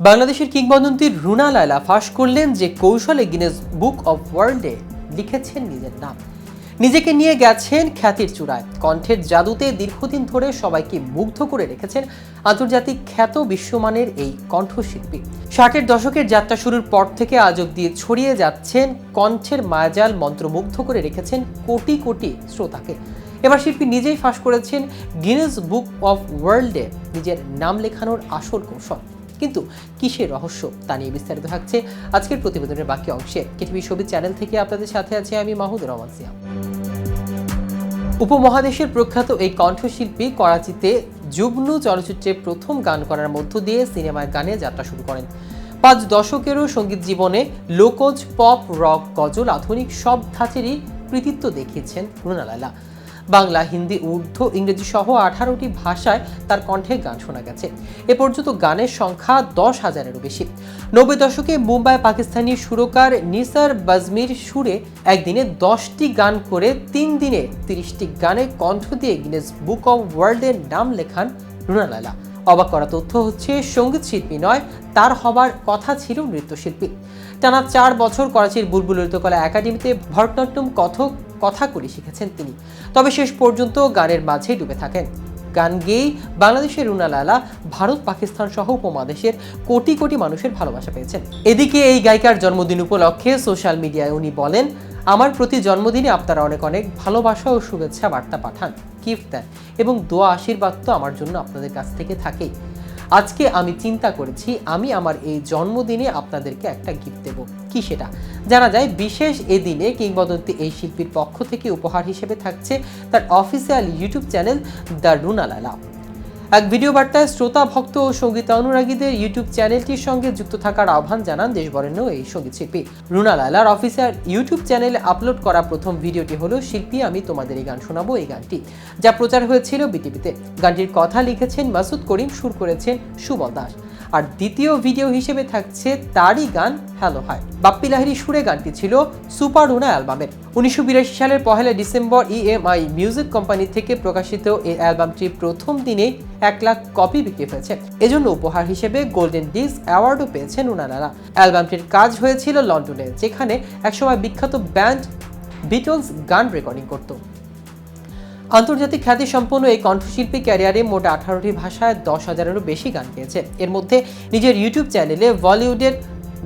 বাংলাদেশের কিংবদন্তি রুনা লায়লা ফাঁস করলেন যে কৌশলে গিনেস বুক অফ ওয়ার্ল্ডে লিখেছেন নিজের নাম। নিজেকে নিয়ে গেছেন খ্যাতির চূড়ায়। কণ্ঠের জাদুতে দীর্ঘদিন ধরে সবাইকে মুগ্ধ করে রেখেছেন আন্তর্জাতিক খ্যাত বিশ্বমানের এই কণ্ঠশিল্পী। ষাটের দশকের যাত্রা শুরুর পর থেকে আজ অব্দি ছড়িয়ে যাচ্ছেন কণ্ঠের মায়াজাল মন্ত্রমুগ্ধ করে রেখেছেন কোটি কোটি শ্রোতাকে। এবার শিল্পী নিজেই ফাঁস করেছেন গিনেস বুক অফ ওয়ার্ল্ডে নিজের নাম লেখানোর আসল কৌশল। কিন্তু কিসের রহস্য তা নিয়ে বিস্তারিত থাকছে আজকের প্রতিবেদনের বাকি অংশে। কেটিভি ছবি চ্যানেল থেকে আপনাদের সাথে আছে আমি মাহুদুর রহমান সিয়াম। উপমহাদেশের প্রখ্যাত এই কণ্ঠশিল্পী করাচিতে যুগ্ন চলচ্চিত্রে প্রথম গান করার মধ্য দিয়ে সিনেমার গানে যাত্রা শুরু করেন। পাঁচ দশকেরও সংগীত জীবনে লোকজ, পপ, রক, গজল, আধুনিক সব ধাঁচেরই কৃতিত্ব দেখিয়েছেন রুনা লায়লা। বাংলা, হিন্দি, উর্দু, ইংরেজি সহ আঠারোটি ভাষায় তার কণ্ঠে গান শোনা গেছে। এ পর্যন্ত গানের সংখ্যা দশ হাজারেরও বেশি। নব্বই দশকে মুম্বাই পাকিস্তানি সুরকার নিসার বাজমির সুরে একদিনে দশটি গান করে তিন দিনে তিরিশটি গানে কণ্ঠ দিয়ে গিনেস বুক অব ওয়ার্ল্ডের নাম লেখান রুনা লায়লা অবাক করা তথ্য হচ্ছে, সংগীত শিল্পী নয়, তার হবার কথা ছিল নৃত্যশিল্পী। টানা চার বছর করাচির বুলবুল ললিতকলা একাডেমিতে ভরতনাট্যম কথক কথাকলি শিখেছেন তিনি। তবে শেষ পর্যন্ত গানের মাঝে ডুবে থাকেন। গান গেয়েই বাংলাদেশের রুনা লালা, ভারত, পাকিস্তান সহ উপমহাদেশের কোটি কোটি মানুষের ভালোবাসা পেয়েছেন। এদিকে এই গায়িকার জন্মদিন উপলক্ষে সোশ্যাল মিডিয়ায় উনি বলেন, আমার প্রতি জন্মদিনে আপনারা অনেক অনেক ভালোবাসা ও শুভেচ্ছা বার্তা পাঠান। গিফট দেন এবং দোয়া আশীর্বাদ তো আমার জন্য আপনাদের কাছ থেকে থাকেই। আজকে আমি চিন্তা করেছি, আমি আমার এই জন্মদিনে আপনাদেরকে একটা গিফট দেব। কি সেটা? জানা যায়, বিশেষ এই দিনে কিংবদন্তি এই শিল্পীর পক্ষ থেকে উপহার হিসেবে থাকছে তার official YouTube channel the Runalaila এক ভিডিও বার্তায় শ্রোতা, ভক্ত ও সংগীত অনুরাগীদের ইউটিউব চ্যানেলটির সঙ্গে যুক্ত থাকার আহ্বান জানান দেশবরেণ্য এই সংগীত শিল্পী। রুনা লালার অফিসার ইউটিউব চ্যানেলে আপলোড করা প্রথম ভিডিওটি হলো, শিল্পী, আমি তোমাদের এই গান শোনাবো এই গানটি, যা প্রচার হয়েছিল বিটিভিতে। গানটির কথা লিখেছেন মাসুদ করিম, সুর করেছেন সুবল দাস। আর দ্বিতীয় ভিডিও হিসেবে থাকছে তারই গান হ্যালো হাই বাপ্পি লাহিরি সুরে গানটি ছিল সুপার রুনা অ্যালবামের। উনিশশো বিরাশি সালের পহেলা ডিসেম্বর ইএমআই মিউজিক কোম্পানি থেকে প্রকাশিত এই অ্যালবামটি প্রথম দিনে এক লাখ কপি বিক্রি হয়েছে। এজন্য উপহার হিসেবে গোল্ডেন ডিস্ক অ্যাওয়ার্ডও পেয়েছেন রুনালারা অ্যালবামটির কাজ হয়েছিল লন্ডনে, যেখানে একসময় বিখ্যাত ব্যান্ড বিটলস গান রেকর্ডিং করতো। আন্তর্জাতিক খ্যাতি সম্পন্ন এই কণ্ঠশিল্পী ক্যারিয়ারে মোট আঠারোটি ভাষায় দশ হাজারেরও বেশি গান গেয়েছে। এর মধ্যে নিজের ইউটিউব চ্যানেলে বলিউডের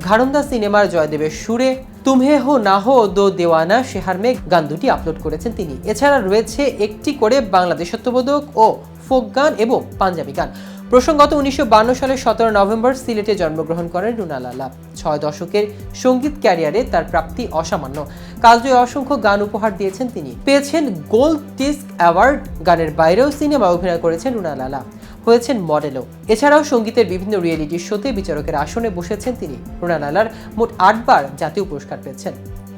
ঘারন্দা সিনেমার জয়দেবের সুরে তুমহে হো না হো দো দেওয়ানা শেহার মেঘ গান দুটি আপলোড করেছেন তিনি। এছাড়া রয়েছে একটি করে বাংলাদেশত্ববোধক ও ফোক গান এবং পাঞ্জাবি গান। প্রসঙ্গত, উনিশশো সালের সতেরো নভেম্বর সিলেটে জন্মগ্রহণ করেন রুনা লালা। ছয় দশকের সংগীত ক্যারিয়ারে তার প্রাপ্তি অসামান্য। কালজয়ী অসংখ্য গান উপহার দিয়েছেন তিনি। পেয়েছেন গোল্ড ডিস্ক অ্যাওয়ার্ড। গানের বাইরেও সিনেমা অভিনয় করেছেন রুনা লালা। হয়েছেন মডেলও। এছাড়াও সঙ্গীতের বিভিন্ন রিয়েলিটি শোতে বিচারকের আসনে বসেছেন তিনি। রুনা লালার মোট আটবার জাতীয় পুরস্কার পেয়েছেন।